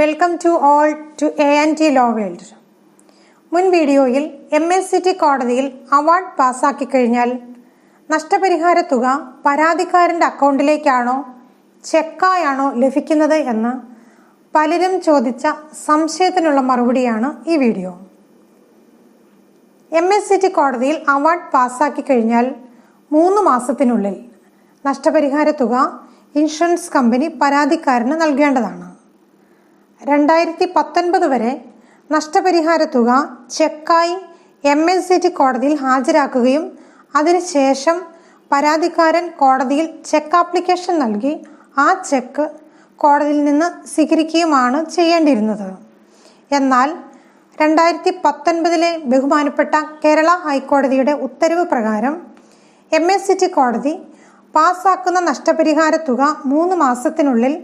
Welcome to all to A and T law world മുൻ വീഡിയോയിൽ M S C T കോടതിയിൽ award പാസ്സാക്കി കഴിഞ്ഞാൽ നഷ്ടപരിഹാര തുക പരാതിക്കാരന്റെ അക്കൗണ്ടിലേക്കാണോ ചെക്കായാണോ ലഭിക്കുന്നത് എന്ന് പലരും ചോദിച്ച സംശയത്തിനുള്ള മറുപടിയാണ് ഈ video. M S C T കോടതിയിൽ അവാർഡ് പാസ്സാക്കി കഴിഞ്ഞാൽ മൂന്ന് മാസത്തിനുള്ളിൽ നഷ്ടപരിഹാര തുക ഇൻഷുറൻസ് കമ്പനി പരാതിക്കാരന് നൽകേണ്ടതാണ്. രണ്ടായിരത്തി പത്തൊൻപത് വരെ നഷ്ടപരിഹാര തുക ചെക്കായി എം എൽ സി ടി കോടതിയിൽ ഹാജരാക്കുകയും അതിനുശേഷം പരാതിക്കാരൻ കോടതിയിൽ ചെക്ക് ആപ്ലിക്കേഷൻ നൽകി ആ ചെക്ക് കോടതിയിൽ നിന്ന് സ്വീകരിക്കുകയുമാണ് ചെയ്യേണ്ടിയിരുന്നത്. എന്നാൽ രണ്ടായിരത്തി പത്തൊൻപതിലെ ബഹുമാനപ്പെട്ട കേരള ഹൈക്കോടതിയുടെ ഉത്തരവ് പ്രകാരം എം എസ് സി ടി കോടതി പാസ്സാക്കുന്ന നഷ്ടപരിഹാര തുക മൂന്ന് മാസത്തിനുള്ളിൽ